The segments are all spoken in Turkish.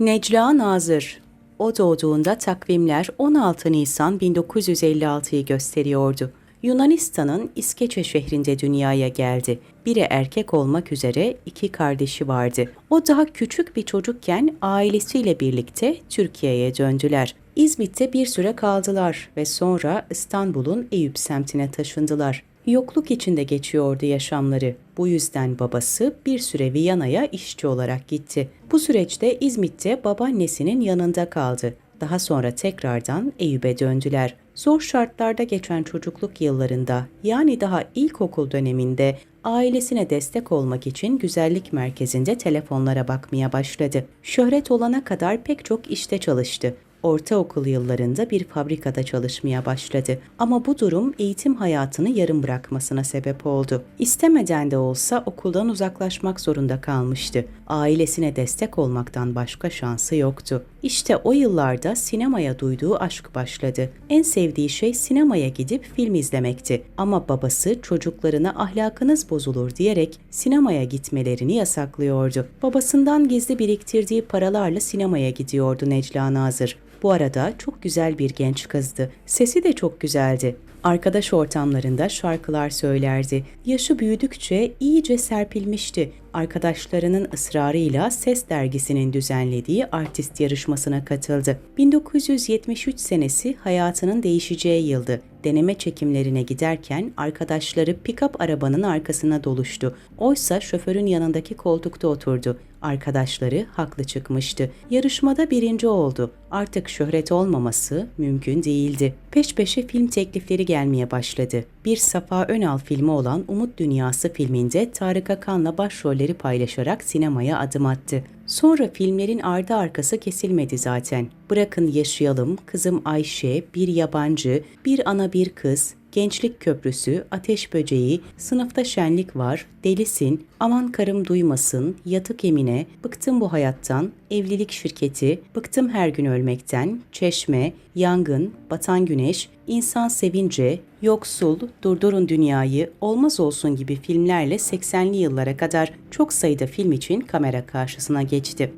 Necla Nazır O doğduğunda takvimler 16 Nisan 1956'yı gösteriyordu. Yunanistan'ın İskeçe şehrinde dünyaya geldi. Biri erkek olmak üzere iki kardeşi vardı. O daha küçük bir çocukken ailesiyle birlikte Türkiye'ye döndüler. İzmit'te bir süre kaldılar ve sonra İstanbul'un Eyüp semtine taşındılar. Yokluk içinde geçiyordu yaşamları. Bu yüzden babası bir süre Viyana'ya işçi olarak gitti. Bu süreçte İzmit'te babaannesinin yanında kaldı. Daha sonra tekrardan Eyüp'e döndüler. Zor şartlarda geçen çocukluk yıllarında yani daha ilkokul döneminde ailesine destek olmak için güzellik merkezinde telefonlara bakmaya başladı. Şöhret olana kadar pek çok işte çalıştı. Ortaokul yıllarında bir fabrikada çalışmaya başladı ama bu durum eğitim hayatını yarım bırakmasına sebep oldu. İstemeden de olsa okuldan uzaklaşmak zorunda kalmıştı. Ailesine destek olmaktan başka şansı yoktu. İşte o yıllarda sinemaya duyduğu aşk başladı. En sevdiği şey sinemaya gidip film izlemekti. Ama babası çocuklarına ahlakınız bozulur diyerek sinemaya gitmelerini yasaklıyordu. Babasından gizli biriktirdiği paralarla sinemaya gidiyordu Necla Nazır. Bu arada çok güzel bir genç kızdı. Sesi de çok güzeldi. Arkadaş ortamlarında şarkılar söylerdi. Yaşı büyüdükçe iyice serpilmişti. Arkadaşlarının ısrarıyla Ses dergisinin düzenlediği artist yarışmasına katıldı. 1973 senesi hayatının değişeceği yıldı. Deneme çekimlerine giderken arkadaşları pick-up arabanın arkasına doluştu. Oysa şoförün yanındaki koltukta oturdu. Arkadaşları haklı çıkmıştı. Yarışmada birinci oldu. Artık şöhret olmaması mümkün değildi. Peş peşe film teklifleri gelmeye başladı. Bir Safa Önal filmi olan Umut Dünyası filminde Tarık Akan'la başrolleri paylaşarak sinemaya adım attı. Sonra filmlerin ardı arkası kesilmedi zaten. Bırakın Yaşayalım, Kızım Ayşe, Bir Yabancı, Bir Ana Bir Kız, Gençlik Köprüsü, Ateş Böceği, Sınıfta Şenlik Var, Delisin, Aman Karım Duymasın, Yatık Emine, Bıktım Bu Hayattan, Evlilik Şirketi, Bıktım Her Gün Ölmekten, Çeşme, Yangın, Batan Güneş, İnsan Sevince, Yoksul, Durdurun Dünyayı, Olmaz Olsun gibi filmlerle 80'li yıllara kadar çok sayıda film için kamera karşısına geçti.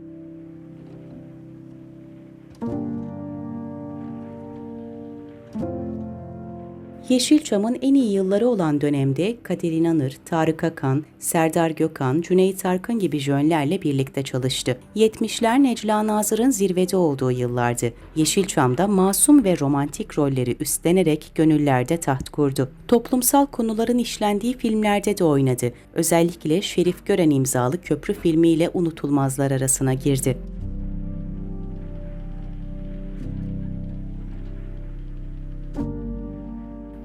Yeşilçam'ın en iyi yılları olan dönemde Kadir İnanır, Tarık Akan, Serdar Gökhan, Cüneyt Arkın gibi jönlerle birlikte çalıştı. 70'ler Necla Nazır'ın zirvede olduğu yıllardı. Yeşilçam'da masum ve romantik rolleri üstlenerek gönüllerde taht kurdu. Toplumsal konuların işlendiği filmlerde de oynadı. Özellikle Şerif Gören imzalı Köprü filmiyle unutulmazlar arasına girdi.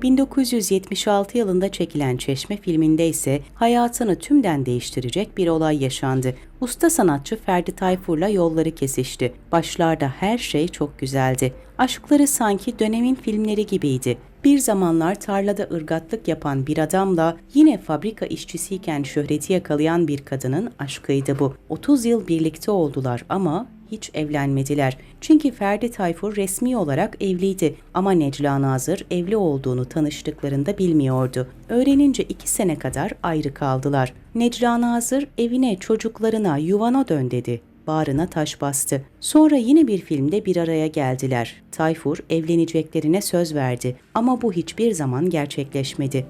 1976 yılında çekilen Çeşme filminde ise hayatını tümden değiştirecek bir olay yaşandı. Usta sanatçı Ferdi Tayfur'la yolları kesişti. Başlarda her şey çok güzeldi. Aşkları sanki dönemin filmleri gibiydi. Bir zamanlar tarlada ırgatlık yapan bir adamla yine fabrika işçisiyken şöhreti yakalayan bir kadının aşkıydı bu. 30 yıl birlikte oldular ama hiç evlenmediler. Çünkü Ferdi Tayfur resmi olarak evliydi ama Necla Nazır evli olduğunu tanıştıklarında bilmiyordu. Öğrenince iki sene kadar ayrı kaldılar. Necla Nazır evine, çocuklarına, yuvana dön dedi bağrına taş bastı. Sonra yine bir filmde bir araya geldiler. Tayfur evleneceklerine söz verdi ama bu hiçbir zaman gerçekleşmedi.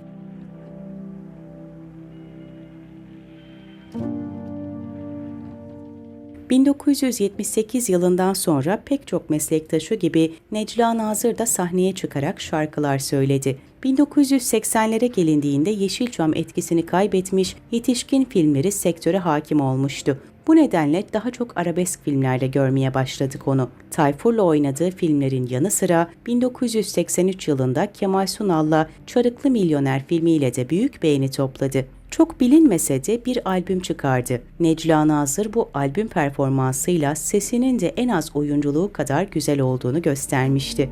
1978 yılından sonra pek çok meslektaşı gibi Necla Nazır da sahneye çıkarak şarkılar söyledi. 1980'lere gelindiğinde Yeşilçam etkisini kaybetmiş, yetişkin filmleri sektöre hakim olmuştu. Bu nedenle daha çok arabesk filmlerde görmeye başladık onu. Tayfur'la oynadığı filmlerin yanı sıra 1983 yılında Kemal Sunal'la Çarıklı Milyoner filmiyle de büyük beğeni topladı. Çok bilinmese de bir albüm çıkardı. Necla Nazır bu albüm performansıyla sesinin de en az oyunculuğu kadar güzel olduğunu göstermişti.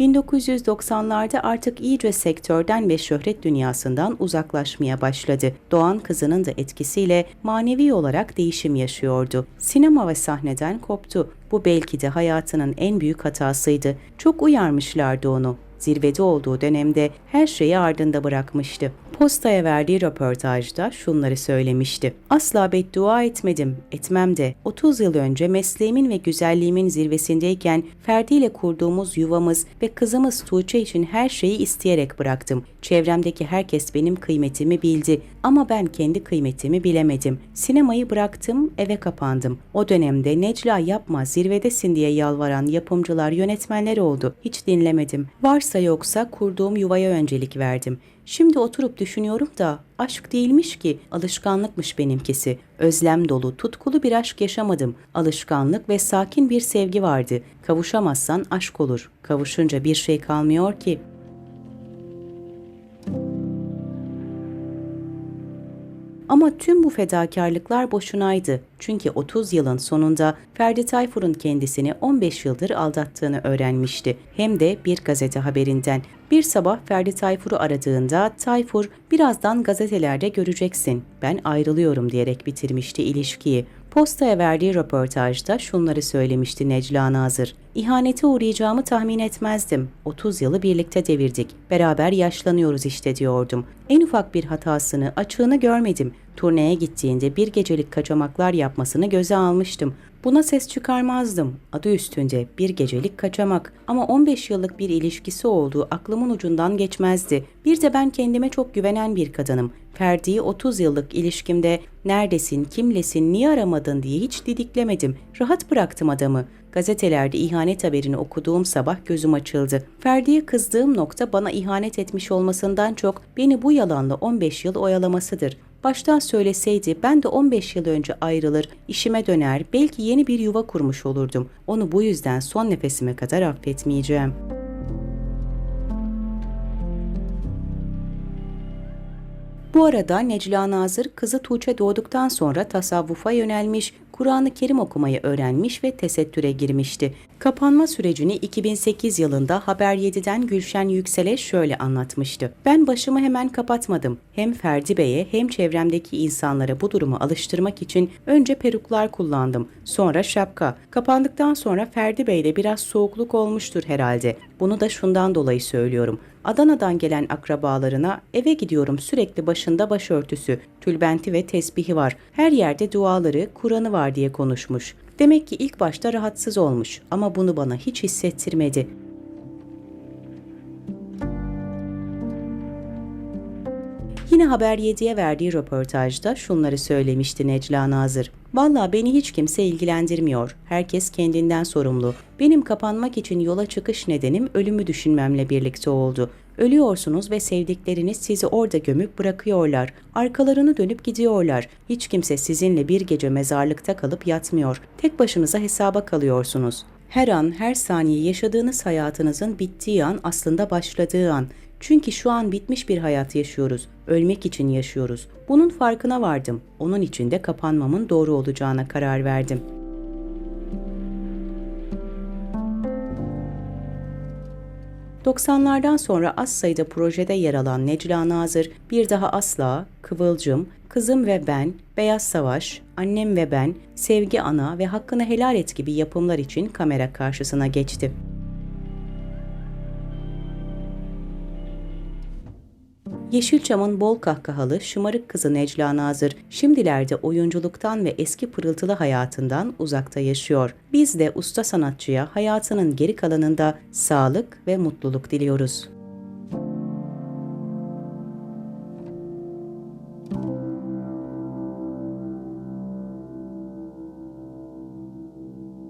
1990'larda artık iyice sektörden ve şöhret dünyasından uzaklaşmaya başladı. Doğan kızının da etkisiyle manevi olarak değişim yaşıyordu. Sinema ve sahneden koptu. Bu belki de hayatının en büyük hatasıydı. Çok uyarmışlardı onu. Zirvede olduğu dönemde her şeyi ardında bırakmıştı. Postaya verdiği röportajda şunları söylemişti. Asla beddua etmedim, etmem de. 30 yıl önce mesleğimin ve güzelliğimin zirvesindeyken Ferdi ile kurduğumuz yuvamız ve kızımız Tuğçe için her şeyi isteyerek bıraktım. Çevremdeki herkes benim kıymetimi bildi ama ben kendi kıymetimi bilemedim. Sinemayı bıraktım, eve kapandım. O dönemde Necla yapma zirvedesin diye yalvaran yapımcılar, yönetmenler oldu. Hiç dinlemedim. Varsa yoksa kurduğum yuvaya öncelik verdim. Şimdi oturup düşünüyorum da aşk değilmiş ki, alışkanlıkmış benimkisi. Özlem dolu, tutkulu bir aşk yaşamadım. Alışkanlık ve sakin bir sevgi vardı. Kavuşamazsan aşk olur. Kavuşunca bir şey kalmıyor ki. Ama tüm bu fedakarlıklar boşunaydı. Çünkü 30 yılın sonunda Ferdi Tayfur'un kendisini 15 yıldır aldattığını öğrenmişti. Hem de bir gazete haberinden. Bir sabah Ferdi Tayfur'u aradığında Tayfur birazdan gazetelerde göreceksin ben ayrılıyorum diyerek bitirmişti ilişkiyi. Postaya verdiği röportajda şunları söylemişti Necla Nazır. İhanete uğrayacağımı tahmin etmezdim. 30 yılı birlikte devirdik. Beraber yaşlanıyoruz işte diyordum. En ufak bir hatasını, açığını görmedim. Turneye gittiğinde bir gecelik kaçamaklar yapmasını göze almıştım. Buna ses çıkarmazdım. Adı üstünde bir gecelik kaçamak ama 15 yıllık bir ilişkisi olduğu aklımın ucundan geçmezdi. Bir de ben kendime çok güvenen bir kadınım. Ferdi'yi 30 yıllık ilişkimde neredesin, kimlesin, niye aramadın diye hiç didiklemedim. Rahat bıraktım adamı. Gazetelerde ihanet haberini okuduğum sabah gözüm açıldı. Ferdi'ye kızdığım nokta bana ihanet etmiş olmasından çok beni bu yalanla 15 yıl oyalamasıdır. Baştan söyleseydi ben de 15 yıl önce ayrılır, işime döner, belki yeni bir yuva kurmuş olurdum. Onu bu yüzden son nefesime kadar affetmeyeceğim. Bu arada Necla Nazır kızı Tuğçe doğduktan sonra tasavvufa yönelmiş, Kur'an-ı Kerim okumayı öğrenmiş ve tesettüre girmişti. Kapanma sürecini 2008 yılında Haber 7'den Gülşen Yüksel'e şöyle anlatmıştı. Ben başımı hemen kapatmadım. Hem Ferdi Bey'e hem çevremdeki insanlara bu durumu alıştırmak için önce peruklar kullandım. Sonra şapka. Kapandıktan sonra Ferdi Bey'le biraz soğukluk olmuştur herhalde. Bunu da şundan dolayı söylüyorum. Adana'dan gelen akrabalarına eve gidiyorum sürekli başında başörtüsü, tülbenti ve tesbihi var. Her yerde duaları, Kur'an'ı var diye konuşmuş. Demek ki ilk başta rahatsız olmuş ama bunu bana hiç hissettirmedi. Yine Haber 7'ye verdiği röportajda şunları söylemişti Necla Nazır. Valla beni hiç kimse ilgilendirmiyor. Herkes kendinden sorumlu. Benim kapanmak için yola çıkış nedenim ölümü düşünmemle birlikte oldu. Ölüyorsunuz ve sevdikleriniz sizi orada gömüp bırakıyorlar. Arkalarını dönüp gidiyorlar. Hiç kimse sizinle bir gece mezarlıkta kalıp yatmıyor. Tek başınıza hesaba kalıyorsunuz. Her an, her saniye yaşadığınız hayatınızın bittiği an aslında başladığı an. Çünkü şu an bitmiş bir hayat yaşıyoruz. Ölmek için yaşıyoruz. Bunun farkına vardım. Onun için de kapanmamın doğru olacağına karar verdim. ...90'lardan sonra az sayıda projede yer alan Necla Nazır, Bir Daha Asla, Kıvılcım, Kızım ve Ben, Beyaz Savaş, Annem ve Ben, Sevgi Ana ve Hakkını Helal Et gibi yapımlar için kamera karşısına geçti. Yeşilçam'ın bol kahkahalı, şımarık kızı Necla Nazır, şimdilerde oyunculuktan ve eski pırıltılı hayatından uzakta yaşıyor. Biz de usta sanatçıya hayatının geri kalanında sağlık ve mutluluk diliyoruz.